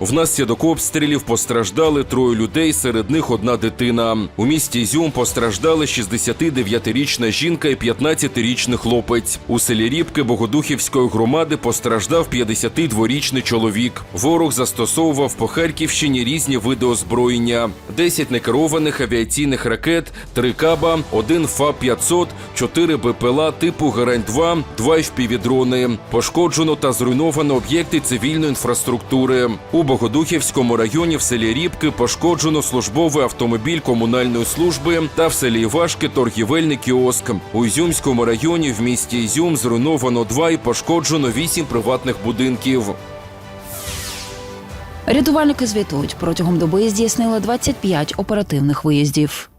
Внаслідок обстрілів постраждали троє людей, серед них одна дитина. У місті Ізюм постраждали 69-річна жінка і 15-річний хлопець. У селі Рібки Богодухівської громади постраждав 52-річний чоловік. Ворог застосовував по Харківщині різні види озброєння: 10 некерованих авіаційних ракет, 3 каба, 1 ФА-500, 4 БПЛА типу Герань-2, 2 FPV-дрони. Пошкоджено та зруйновано об'єкти цивільної інфраструктури. У Богодухівському районі в селі Рібки пошкоджено службовий автомобіль комунальної служби та в селі Івашки торгівельний кіоск. У Ізюмському районі в місті Ізюм зруйновано два і пошкоджено вісім приватних будинків. Рятувальники звітують, протягом доби здійснили 25 оперативних виїздів.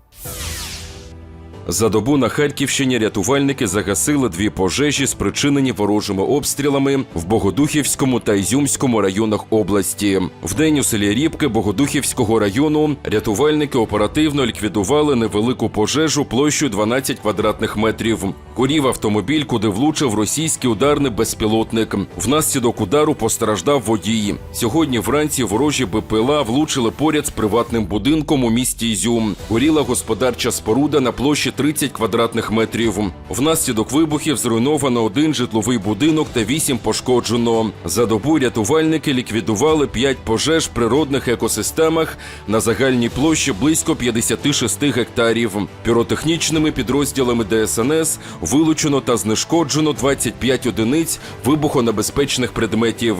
За добу на Харківщині рятувальники загасили дві пожежі, спричинені ворожими обстрілами в Богодухівському та Ізюмському районах області. Вдень у селі Рібки Богодухівського району рятувальники оперативно ліквідували невелику пожежу площею 12 квадратних метрів. Горів автомобіль, куди влучив російський ударний безпілотник. Внаслідок удару постраждав водій. Сьогодні вранці ворожі БПЛА влучили поряд з приватним будинком у місті Ізюм. Горіла господарча споруда на площі 30 квадратних метрів. Внаслідок вибухів зруйновано один житловий будинок та вісім пошкоджено. За добу рятувальники ліквідували 5 пожеж в природних екосистемах на загальній площі близько 56 гектарів. Піротехнічними підрозділами ДСНС вилучено та знешкоджено 25 одиниць вибухонебезпечних предметів.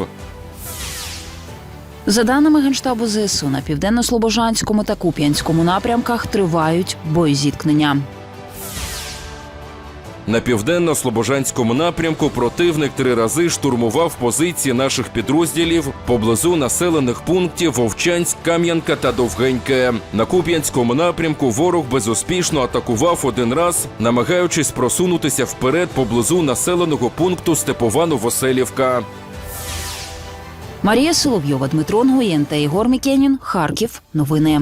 За даними Генштабу ЗСУ, на південно-слобожанському та Куп'янському напрямках тривають боєзіткнення. На південно-слобожанському напрямку противник три рази штурмував позиції наших підрозділів поблизу населених пунктів Вовчанськ, Кам'янка та Довгеньке. На Куп'янському напрямку ворог безуспішно атакував один раз, намагаючись просунутися вперед поблизу населеного пункту Степовано-Воселівка. Марія Соловйова, Дмитро Нгоєн та Ігор Мікенін. Харків. Новини.